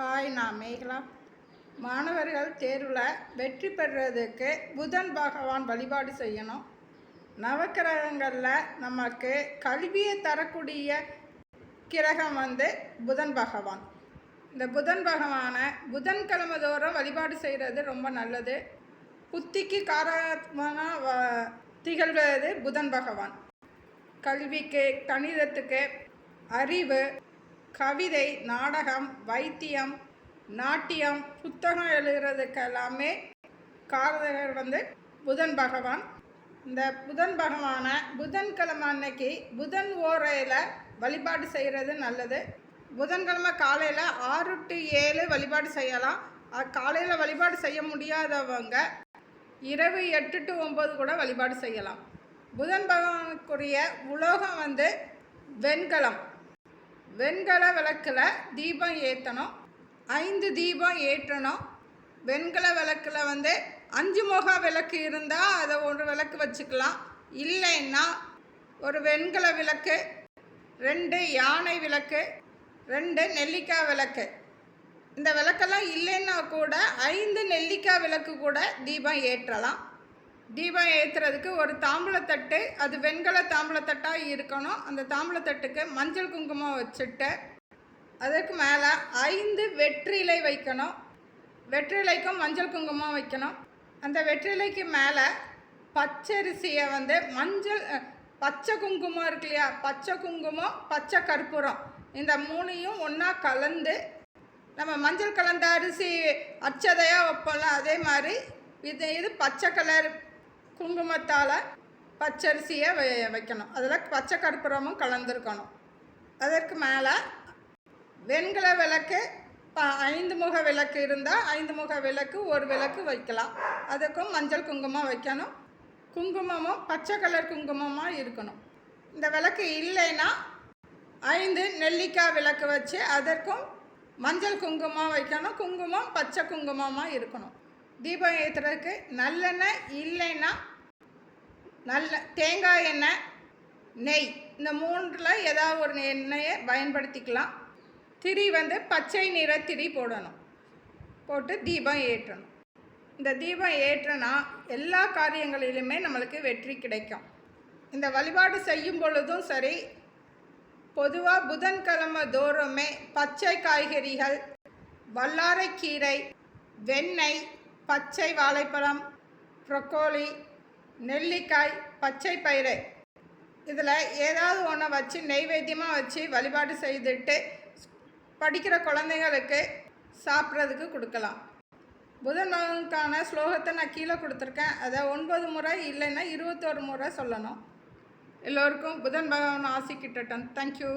Hi நான் மேகலா மாணவர்கள் தேர்வில் வெற்றி பெறுறதுக்கு புதன் பகவான் வழிபாடு செய்யணும். நவக்கிரகங்களில் நமக்கு கல்வியை தரக்கூடிய கிரகம் வந்து புதன் பகவான். இந்த புதன் பகவானை புதன்கிழமை தோறும் வழிபாடு செய்கிறது ரொம்ப நல்லது. புத்திக்கு காரகமான வ- திகழ்வது புதன் பகவான். கல்விக்கு கணிதத்துக்கு அறிவு கவிதை நாடகம் வைத்தியம் நாட்டியம் புத்தகம் எழுதுறதுக்கு எல்லாமே காரகர் வந்து புதன் பகவான். இந்த புதன் பகவானை புதன்கிழமை அன்னைக்கு புதன் ஓரையில் வழிபாடு செய்கிறது நல்லது. புதன்கிழமை காலையில் ஆறு டு ஏழு வழிபாடு செய்யலாம். காலையில் வழிபாடு செய்ய முடியாதவங்க இரவு எட்டு டு ஒம்பது கூட வழிபாடு செய்யலாம். புதன் பகவானுக்குரிய உலோகம் வந்து வெண்கலம். வெண்கல விளக்கில் தீபம் ஏற்றணும் ஐந்து தீபம் ஏற்றணும். வெண்கல விளக்கில் வந்து அஞ்சு முக விளக்கு இருந்தால் அதை ஒரு விளக்கு வச்சுக்கலாம். இல்லைன்னா ஒரு வெண்கல விளக்கு ரெண்டு யானை விளக்கு ரெண்டு நெல்லிக்காய் விளக்கு. இந்த விளக்கெல்லாம் இல்லைன்னா கூட ஐந்து நெல்லிக்காய் விளக்கு கூட தீபம் ஏற்றலாம். தீபம் ஏற்றுறதுக்கு ஒரு தாம்பூலத்தட்டு அது வெண்கல தாம்பூலத்தட்டாக இருக்கணும். அந்த தாம்பூலத்தட்டுக்கு மஞ்சள் குங்குமம் வச்சுட்டு அதுக்கு மேலே ஐந்து வெற்றிலை வைக்கணும். வெற்றிலைக்கும் மஞ்சள் குங்குமம் வைக்கணும். அந்த வெற்றிலைக்கு மேலே பச்சரிசியை வந்து மஞ்சள் பச்சை குங்குமம் இருக்கு இல்லையா? பச்சை குங்குமம் பச்சை கற்பூரம். இந்த மூணையும் ஒன்றா கலந்து நம்ம மஞ்சள் கலந்த அரிசி அச்சதையாக வைப்போம்ல அதே மாதிரி இது இது பச்சை கலர் குங்குமத்தால் பச்சரிசியை வை வைக்கணும். அதில் பச்சை கற்பூரமும் கலந்துருக்கணும். அதற்கு மேலே வெண்கல விளக்கு ப ஐந்து முக விளக்கு இருந்தால் ஐந்து முக விளக்கு ஒரு விளக்கு வைக்கலாம். அதுக்கும் மஞ்சள் குங்குமம் வைக்கணும். குங்குமமும் பச்சை கலர் குங்குமமாக இருக்கணும். இந்த விளக்கு இல்லைன்னா ஐந்து நெல்லிக்காய் விளக்கு வச்சு அதற்கும் மஞ்சள் குங்குமம் வைக்கணும். குங்குமம் பச்சை குங்குமமாக இருக்கணும். தீபம் ஏற்றுறதுக்கு நல்லெண்ணெய் இல்லைன்னா நல்ல தேங்காய் எண்ணெய் நெய் இந்த மூன்றில் ஏதாவது ஒரு எண்ணெயை பயன்படுத்திக்கலாம். திரி வந்து பச்சை நிற திரி போடணும். போட்டு தீபம் ஏற்றணும். இந்த தீபம் ஏற்றினா எல்லா காரியங்களிலுமே நம்மளுக்கு வெற்றி கிடைக்கும். இந்த வழிபாடு செய்யும் பொழுதும் சரி பொதுவாக புதன்கிழமை தோறுமே பச்சை காய்கறிகள் வல்லாரைக்கீரை வெண்ணெய் பச்சை வாழைப்பழம் ப்ரொக்கோலி நெல்லிக்காய் பச்சை பயிறு. இதில் ஏதாவது ஒன்றை வச்சு நெய்வேத்தியமாக வச்சு வழிபாடு செய்துட்டு படிக்கிற குழந்தைங்களுக்கு சாப்பிட்றதுக்கு கொடுக்கலாம். புதன் பகவானுக்கான ஸ்லோகத்தை நான் கீழே கொடுத்துருக்கேன். அதை ஒன்பது முறை இல்லைன்னா இருபத்தோரு முறை சொல்லணும். எல்லோருக்கும் புதன் பகவான் ஆசி கிட்டட்டும் தேங்க்யூ